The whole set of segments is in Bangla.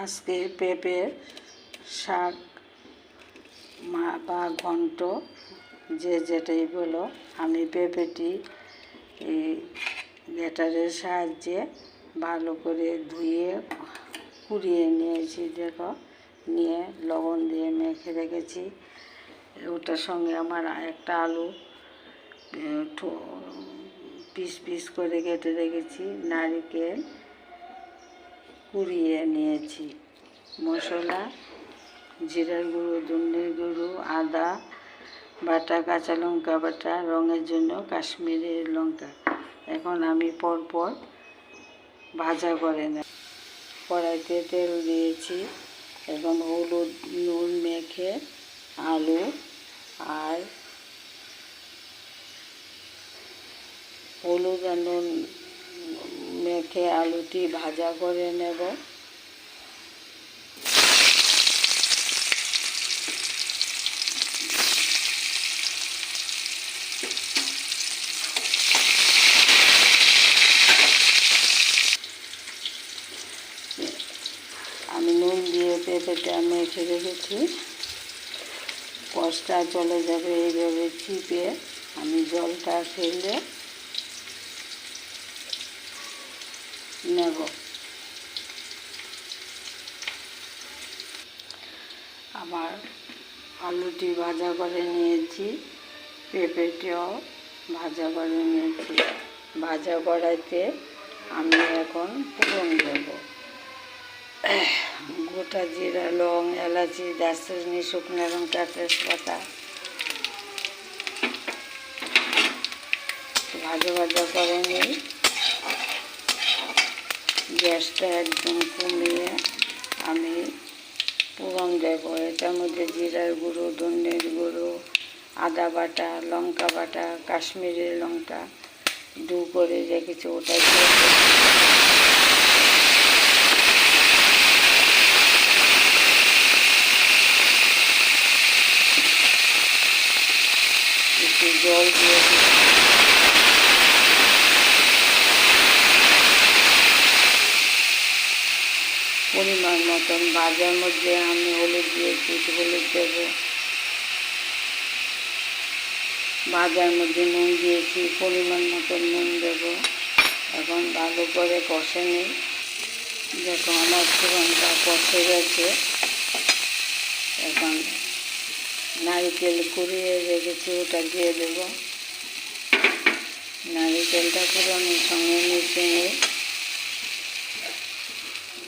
আজকে পেঁপে শাক মা বা ঘন্ট, যে যেটাই বলো, আমি পেঁপেটি গ্রেটারের সাহায্যে ভালো করে ধুয়ে, কুড়িয়ে নিয়েছি, দেখো, নিয়ে লবণ দিয়ে মেখে রেখেছি। ওটার সঙ্গে আমার একটা আলু পিস পিস করে কেটে রেখেছি, নারিকেল কুড়িয়ে নিয়েছি। মশলা, জিরার গুঁড়ো, ধনের গুঁড়ো, আদা বাটা, কাঁচা লঙ্কা বাটা, রঙের জন্য কাশ্মীরের লঙ্কা। এখন আমি পরপর ভাজা করে নেব। কড়াইতে তেল দিয়েছি এখন হলুদ, নুন মেখে আলু আর হলুদ আর নুন মেখে আলুটি ভাজা করে নেব। আমি নুন দিয়ে পেঁপেটা মেখে রেখেছি। কষটা চলে যাবে এইভাবে চিপে আমি জলটা ফেলে নেব। আমার আলুটি ভাজা করে নিয়েছি, পেঁপেটিও ভাজা করে নিয়েছি। ভাজা করাইতে আমি এখন ফোড়ন দেবো। গোটা জিরা, লং, এলাচি, দারচিনি, শুকনো লঙ্কা, তেজপাতা ভাজা ভাজা করে নিই। গ্যাসটা একদম কমিয়ে আমি পুরন দেবো। এটার মধ্যে জিরার গুঁড়ো, ধনের গুঁড়ো, আদা বাটা, লঙ্কা বাটা, কাশ্মীরি লঙ্কা দু করে রেখেছি, ওটা জল দিয়ে পরিমাণ মতন ভাজার মধ্যে আমি হলুদ দিয়েছি একটু হলুদ দেবো। ভাজার মধ্যে নুন দিয়েছি, পরিমাণ মতন নুন দেবো। এখন ভালো করে কষে নিই। দেখো আমার ফোড়নটা কষে গেছে। এখন নারিকেল কুড়িয়ে রেখেছি, ওটা দিয়ে দেবো। নারিকেলটা ফোড়নের সঙ্গে মিশিয়ে নিই।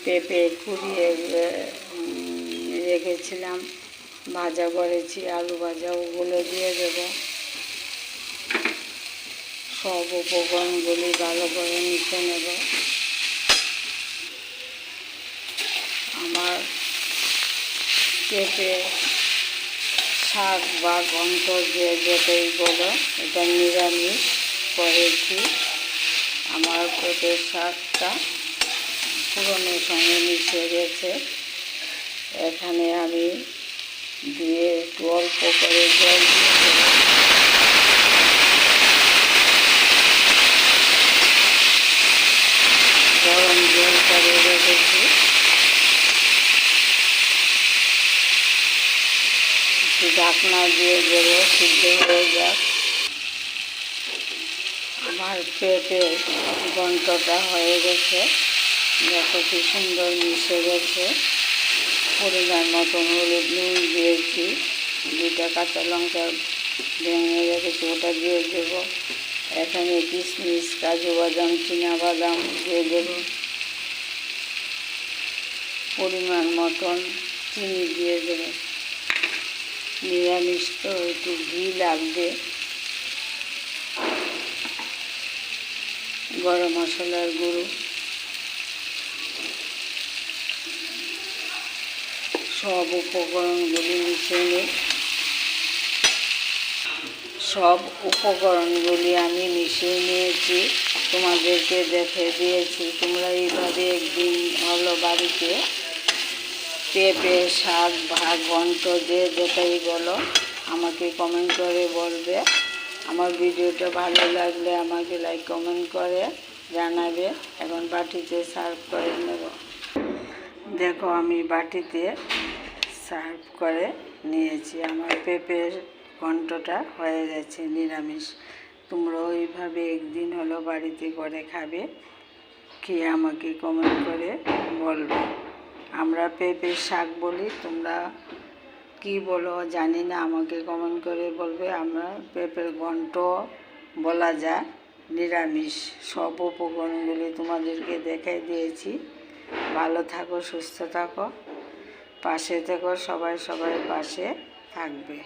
পেঁপে কুড়িয়ে রেখেছিলাম ভাজা করেছি, আলু ভাজা, ওগুলো দিয়ে দেব। সব উপকরণগুলি ভালো করে মিশে নেব। আমার পেঁপে শাক বা ঘন্ট যে যেটাই বলো, এটা নিরামিষ করেছি আমার পেঁপের শাকটা পুরনের সঙ্গে মিশে গেছে। এখানে আমি দিয়ে একটু অল্প করে জল। গরম জল করে রেখেছি। একটু ঢাকনা দিয়ে দেবো, সিদ্ধ হয়ে যাক। আমার পেটে গন্তটা হয়ে গেছে। দেখো কি সুন্দর মিশে গেছে। পরিমাণ মতন হলুদ নুন দিয়েছি। দুটা কাঁচা লঙ্কা ভেঙে রেখেছি, ওটা দিয়ে দেবো। এখানে কিশমিশ, কাজু বাদাম, চীনা বাদাম দিয়ে দেবো। পরিমাণ মতন চিনি দিয়ে দেবো। নিরামিষ তো একটু ঘি লাগবে। গরম মশলার গুঁড়ো। সব উপকরণগুলি মিশিয়ে নিই। সব উপকরণগুলি আমি মিশিয়ে নিয়েছি। তোমাদেরকে দেখে দিয়েছি। তোমরা এইভাবে একদিন হলো বাড়িতে পেঁপে, শাক ভাগ ঘন্ট যে যেটাই বলো, আমাকে কমেন্ট করে বলবে। আমার ভিডিওটা ভালো লাগলে আমাকে লাইক কমেন্ট করে জানাবে। এখন বাটিতে সার্ভ করে নেব। দেখো আমি বাটিতে সার্ভ করে নিয়েছি। আমার পেঁপের ঘন্টটা হয়ে গেছে নিরামিষ। তোমরা ওইভাবে একদিন হলো বাড়িতে করে খাবে, খেয়ে আমাকে কমেন্ট করে বলবে। আমরা পেঁপের শাক বলি, তোমরা কি বলো জানি না, আমাকে কমেন্ট করে বলবে। আমরা পেঁপের ঘন্ট বলা যায় নিরামিষ। সব উপকরণগুলি তোমাদেরকে দেখাই দিয়েছি। ভালো থাকো সুস্থ থাকো পাশে থেকো সবাই সবাই পাশে থাকবে।